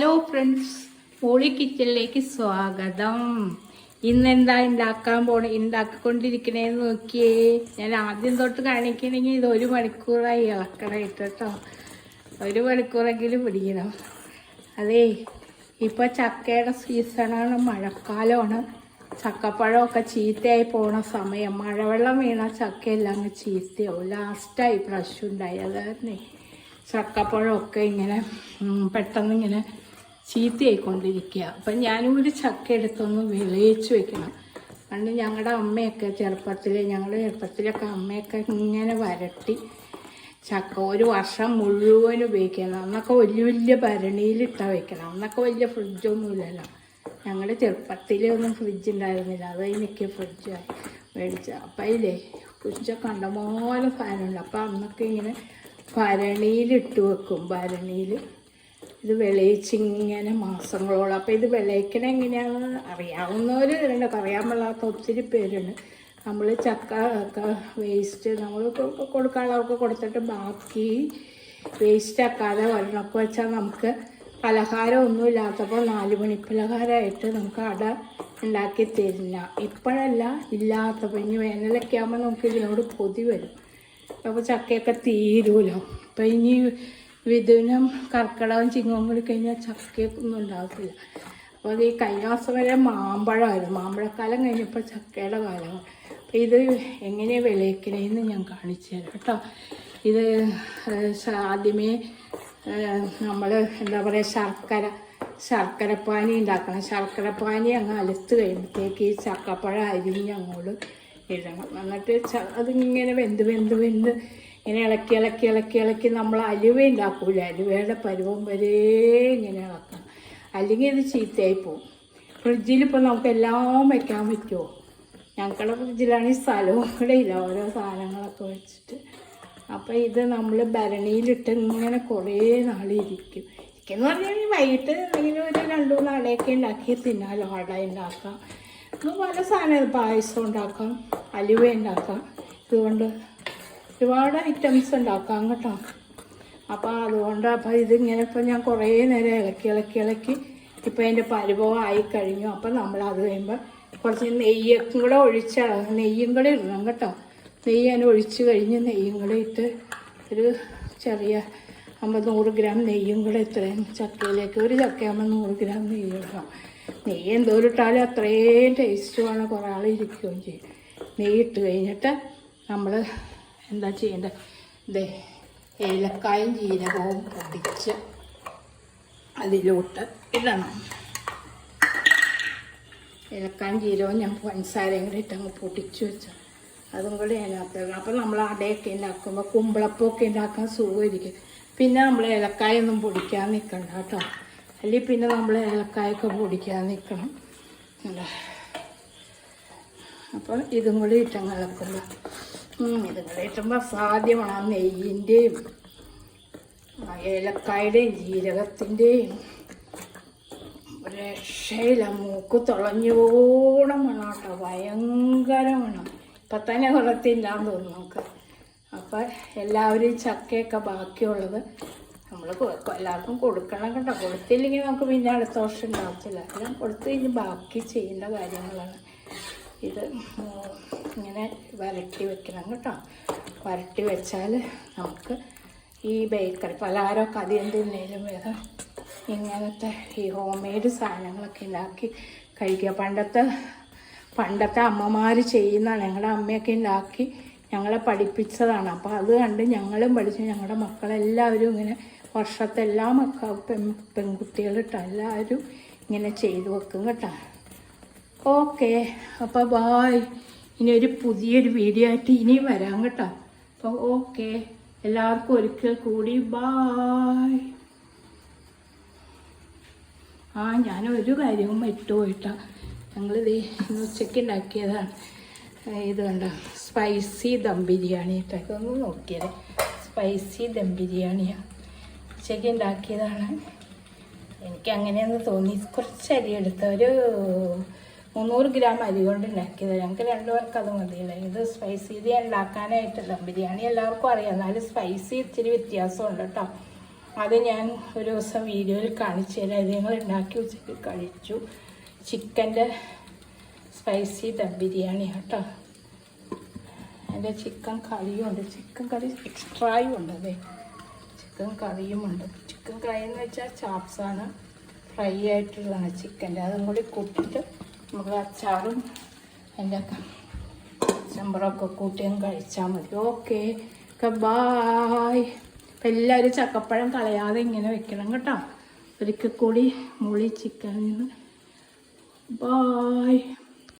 Hello friends poly കിച്ചണിലേക്ക് സ്വാഗതം. ഇന്ന് എന്താ ഉണ്ടാക്കാൻ പോണ ഉണ്ടാക്കിക്കൊണ്ടിരിക്കണേന്ന് നോക്കിയേ. ഞാൻ ആദ്യം തൊട്ട് കാണിക്കണമെങ്കിൽ ഇത് ഒരു മണിക്കൂറായി ഇളക്കണമായിട്ട് കേട്ടോ ഒരു മണിക്കൂറെങ്കിലും പിടിക്കണം. അതേ ഇപ്പോൾ ചക്കയുടെ സീസണാണ് മഴക്കാലമാണ് ചക്കപ്പഴമൊക്കെ ചീത്തയായി പോണ സമയം. മഴവെള്ളം വീണ ചക്കയെല്ലാം അങ്ങ് ചീത്തയാവും. ലാസ്റ്റായി പ്രാവശ്യം ഉണ്ടായി. അത് തന്നെ ചക്കപ്പഴമൊക്കെ ഇങ്ങനെ പെട്ടെന്ന് ഇങ്ങനെ ചീത്തയായിക്കൊണ്ടിരിക്കുക. അപ്പം ഞാനും ഒരു ചക്ക എടുത്തൊന്ന് വിളയിച്ച് വെക്കണം. പണ്ട് ഞങ്ങളുടെ അമ്മയൊക്കെ ചെറുപ്പത്തിൽ ഞങ്ങളുടെ ചെറുപ്പത്തിലൊക്കെ അമ്മയൊക്കെ ഇങ്ങനെ വരട്ടി ചക്ക ഒരു വർഷം മുഴുവൻ ഉപയോഗിക്കണം അന്നൊക്കെ വലിയ വലിയ ഭരണിയിലിട്ടാൽ വെക്കണം. അന്നൊക്കെ വലിയ ഫ്രിഡ്ജൊന്നുമില്ലല്ലോ ഞങ്ങളുടെ ചെറുപ്പത്തിലൊന്നും ഫ്രിഡ്ജ് ഉണ്ടായിരുന്നില്ല അത് എനിക്ക് ഫ്രിഡ്ജ് മേടിച്ച അപ്പം അതിലേ ഫ്രിഡ്ജൊക്കെ കണ്ടമാനം സാധനമുണ്ട് അപ്പം അന്നൊക്കെ ഇങ്ങനെ ഭരണിയിലിട്ട് വെക്കും. ഭരണിയിൽ ഇത് വിളയിച്ചിങ്ങനെ മാസങ്ങളോളം. അപ്പോൾ ഇത് വിളയിക്കണ എങ്ങനെയാണെന്ന് അറിയാവുന്നവർ ഉണ്ട് അറിയാൻ പാടാത്ത ഒത്തിരി പേരുണ്ട്. നമ്മൾ ചക്ക വേസ്റ്റ് നമ്മൾ കൊടുക്കാനുള്ളവർക്ക് കൊടുത്തിട്ട് ബാക്കി വേസ്റ്റ് ആക്കാതെ വരണമൊക്കെ വെച്ചാൽ നമുക്ക് പലഹാരം ഒന്നും ഇല്ലാത്തപ്പോൾ നാല് മണി പലഹാരമായിട്ട് നമുക്ക് അട ഉണ്ടാക്കി തരില്ല ഇപ്പോഴല്ല ഇല്ലാത്തപ്പോൾ ഇനി വേനലൊക്കെ ആകുമ്പോൾ നമുക്ക് ഇതിനോട് കൊതി വരും. അപ്പോൾ ചക്കയൊക്കെ തീരുമല്ലോ അപ്പോൾ ഇനി വിധുവിനും കർക്കിടകം ചിങ്ങവും കൂടി കഴിഞ്ഞാൽ ചക്കയൊന്നും ഉണ്ടാകത്തില്ല. അപ്പോൾ അത് ഈ മാസം വരെ മാമ്പഴമായിരുന്നു. മാമ്പഴക്കാലം കഴിഞ്ഞപ്പോൾ ചക്കയുടെ കാലമാണ് അപ്പോൾ ഇത് എങ്ങനെയാണ് വിളയിക്കണേന്ന് ഞാൻ കാണിച്ചു തരാം കേട്ടോ. ഇത് ആദ്യമേ നമ്മൾ എന്താ പറയുക ശർക്കര ശർക്കരപ്പാനി ഉണ്ടാക്കണം. ശർക്കരപ്പാനി അങ്ങ് അലത്ത് കഴിയുമ്പോഴത്തേക്ക് ഈ ചക്കപ്പഴം അരിഞ്ഞ് അങ്ങോട്ട് ഇടണം എന്നിട്ട് അതിങ്ങനെ വെന്ത് വെന്ത് വെന്ത് ഇങ്ങനെ ഇളക്കി ഇളക്കി ഇളക്കി ഇളക്കി നമ്മൾ അലുവ ഉണ്ടാക്കൂല. അലുവയുടെ പരുവം വരെ ഇങ്ങനെ ഇളക്കണം. അല്ലെങ്കിൽ ഇത് ചീത്തയായി പോകും ഫ്രിഡ്ജിൽ ഇപ്പോൾ നമുക്ക് എല്ലാം വയ്ക്കാൻ പറ്റുമോ ഞങ്ങളുടെ ഫ്രിഡ്ജിലാണെങ്കിൽ സ്ഥലവും കൂടെ ഇല്ല. ഓരോ സാധനങ്ങളൊക്കെ വെച്ചിട്ട്. അപ്പോൾ ഇത് നമ്മൾ ഭരണിയിലിട്ട് ഇങ്ങനെ കുറേ നാളിരിക്കും ഇരിക്കുന്നു പറഞ്ഞാൽ വൈകിട്ട് ഇങ്ങനെ ഒരു രണ്ടു മൂന്ന് അടയൊക്കെ ഉണ്ടാക്കി തിന്നാലോ അട ഉണ്ടാക്കാം. പല സാധനം പായസം ഉണ്ടാക്കാം അലുവ ഉണ്ടാക്കാം. ഇതുകൊണ്ട് ഒരുപാട് ഐറ്റംസ് ഉണ്ടാക്കാം കേട്ടോ. അപ്പോൾ അതുകൊണ്ട് അപ്പോൾ ഇതിങ്ങനെ ഇപ്പോൾ ഞാൻ കുറേ നേരം ഇളക്കി ഇളക്കി ഇളക്കി ഇപ്പോൾ അതിന്റെ പരിഭവമായി കഴിഞ്ഞു. അപ്പോൾ നമ്മൾ അത് കഴിയുമ്പോൾ കുറച്ച് നെയ്യൊക്കെ കൂടെ ഒഴിച്ച് നെയ്യും കൂടെ ഇടണം കേട്ടോ. നെയ്യ് ഞാൻ ഒഴിച്ച് കഴിഞ്ഞ് നെയ്യും കൂടെ ഇട്ട് ഒരു ചെറിയ അമ്പത് നൂറ് ഗ്രാം നെയ്യും കൂടെ ഇത്രയും ചക്കയിലേക്ക് ഒരു ചക്കയാകുമ്പോൾ നൂറ് ഗ്രാം നെയ്യ് ഇടണം. നെയ്യ് എന്തോരം ഇട്ടാലും അത്രയും ടേസ്റ്റുമാണ് കുറേ ആൾ ഇരിക്കുകയും ചെയ്യും. നെയ്യ് ഇട്ട് കഴിഞ്ഞിട്ട് നമ്മൾ എന്താ ചെയ്യേണ്ടത് ഇതേ ഏലക്കായും ജീരകവും പൊടിച്ച് അതിലോട്ട് ഇടണം. ഏലക്കായും ജീരകവും ഞാൻ പഞ്ചസാരയും കൂടി ഇട്ടങ്ങ് പൊടിച്ച് വെച്ചു. അതും കൂടി അതിനകത്ത് അപ്പം നമ്മൾ അടയൊക്കെ ഉണ്ടാക്കുമ്പോൾ കുമ്പളപ്പമൊക്കെ ഉണ്ടാക്കാൻ സുഖമായിരിക്കും. പിന്നെ നമ്മൾ ഏലക്കായൊന്നും പൊടിക്കാൻ നിൽക്കണ്ട കേട്ടോ. അല്ലെങ്കിൽ പിന്നെ നമ്മൾ ഏലക്കായൊക്കെ പൊടിക്കാൻ നിൽക്കണം? അപ്പോൾ ഇതും കൂടി ഇട്ടങ്ങ് ഇളക്കുമ്പോൾ ഇതും കൂടി ഇട്ടുമ്പോൾ സാധ്യമാണ് ആ നെയ്യിന്റെയും ഏലക്കായുടെയും ജീരകത്തിന്റെയും രക്ഷയില്ല മൂക്ക് തുളഞ്ഞോണം വേണം കേട്ടോ ഭയങ്കര വേണം ഇപ്പം തന്നെ കുറത്തില്ലാന്ന് തോന്നുന്നു നമുക്ക്. അപ്പം എല്ലാവരും ചക്കയൊക്കെ ബാക്കിയുള്ളത് നമ്മൾ എല്ലാവർക്കും കൊടുക്കണം കേട്ടോ. കൊടുത്തില്ലെങ്കിൽ നമുക്ക് പിന്നെ അടുത്ത വർഷം ഉണ്ടാകത്തില്ല എല്ലാം കൊടുത്ത് കഴിഞ്ഞ് ബാക്കി ചെയ്യേണ്ട കാര്യങ്ങളാണ്. ഇത് ഇങ്ങനെ വരട്ടി വെക്കണം കേട്ടോ. വരട്ടി വെച്ചാൽ നമുക്ക് ഈ ബേക്കറി പലഹാരമൊക്കെ അധികം തിന്നേലും വേദം ഇങ്ങനത്തെ ഈ ഹോം മെയ്ഡ് സാധനങ്ങളൊക്കെ ഉണ്ടാക്കി കഴിക്കുക. പണ്ടത്തെ പണ്ടത്തെ അമ്മമാർ ചെയ്യുന്നതാണ് ഞങ്ങളുടെ അമ്മയൊക്കെ ഉണ്ടാക്കി ഞങ്ങളെ പഠിപ്പിച്ചതാണ്. അപ്പോൾ അത് കണ്ട് ഞങ്ങളും പഠിച്ചു. ഞങ്ങളുടെ മക്കളെല്ലാവരും ഇങ്ങനെ വർഷത്തെ എല്ലാ മക്ക പെൺ പെൺകുട്ടികൾ കേട്ടോ എല്ലാവരും ഇങ്ങനെ ചെയ്തു വെക്കും കേട്ടോ. ഓക്കെ. അപ്പോൾ ബായ് ഇനി ഒരു പുതിയൊരു വീഡിയോ ആയിട്ട് ഇനിയും വരാം കേട്ടോ. അപ്പോൾ ഓക്കെ എല്ലാവർക്കും ഒരിക്കൽ കൂടി ബായ് ആ ഞാൻ ഒരു കാര്യവും വിട്ടുപോയിട്ടാ ഞങ്ങളിത് ഇന്ന് ഉച്ചയ്ക്ക് ഉണ്ടാക്കിയതാണ്. ഇത് കണ്ടോ സ്പൈസി ദം ബിരിയാണി കേട്ടോ. ഇതൊന്ന് നോക്കിയത് സ്പൈസി ദം ബിരിയാണിയാണ് ഉച്ചയ്ക്ക് ഉണ്ടാക്കിയതാണ്. എനിക്ക് അങ്ങനെയൊന്ന് തോന്നി. കുറച്ച് അരി എടുത്ത. ഒരു മുന്നൂറ് ഗ്രാം അരി കൊണ്ട് ഉണ്ടാക്കിയത്. ഞങ്ങൾക്ക് രണ്ടു പേർക്ക് അത് മതിയില്ല? ഇത് സ്പൈസി ഇത് ഉണ്ടാക്കാനായിട്ട് ബിരിയാണി എല്ലാവർക്കും അറിയാം. എന്നാലും സ്പൈസി ഇച്ചിരി വ്യത്യാസമുണ്ട് കേട്ടോ. അത് ഞാൻ ഒരു ദിവസം വീഡിയോയിൽ കാണിച്ചു തരാം. ഇത് ഞങ്ങൾ ഉണ്ടാക്കി ഉച്ചയ്ക്ക് കഴിച്ചു. ചിക്കന്റെ സ്പൈസി ദം ബിരിയാണി കേട്ടോ. അതിന്റെ ചിക്കൻ കറിയും ഉണ്ട്. ചിക്കൻ കറി എക്സ്ട്രായും ഉണ്ട് അതെ. ചിക്കൻ കറിയും ഉണ്ട്. ചിക്കൻ കറി എന്ന് വെച്ചാൽ ചാപ്സാണ് ഫ്രൈ ആയിട്ടുള്ളതാണ് ചിക്കന്റെ. അതും കൂടി കൂട്ടിയിട്ട് നമുക്ക് അച്ചാറും അതിന്റെ ചെമ്പറൊക്കെ കൂട്ടിയും കഴിച്ചാൽ മതി. ഓക്കെ. ബായ്. അപ്പം എല്ലാവരും ചക്കപ്പഴം കളയാതെ ഇങ്ങനെ വെക്കണം കേട്ടോ. ഒരിക്കൽ കൂടി മുളി ചിക്കനിൽ നിന്ന്. ബായ്.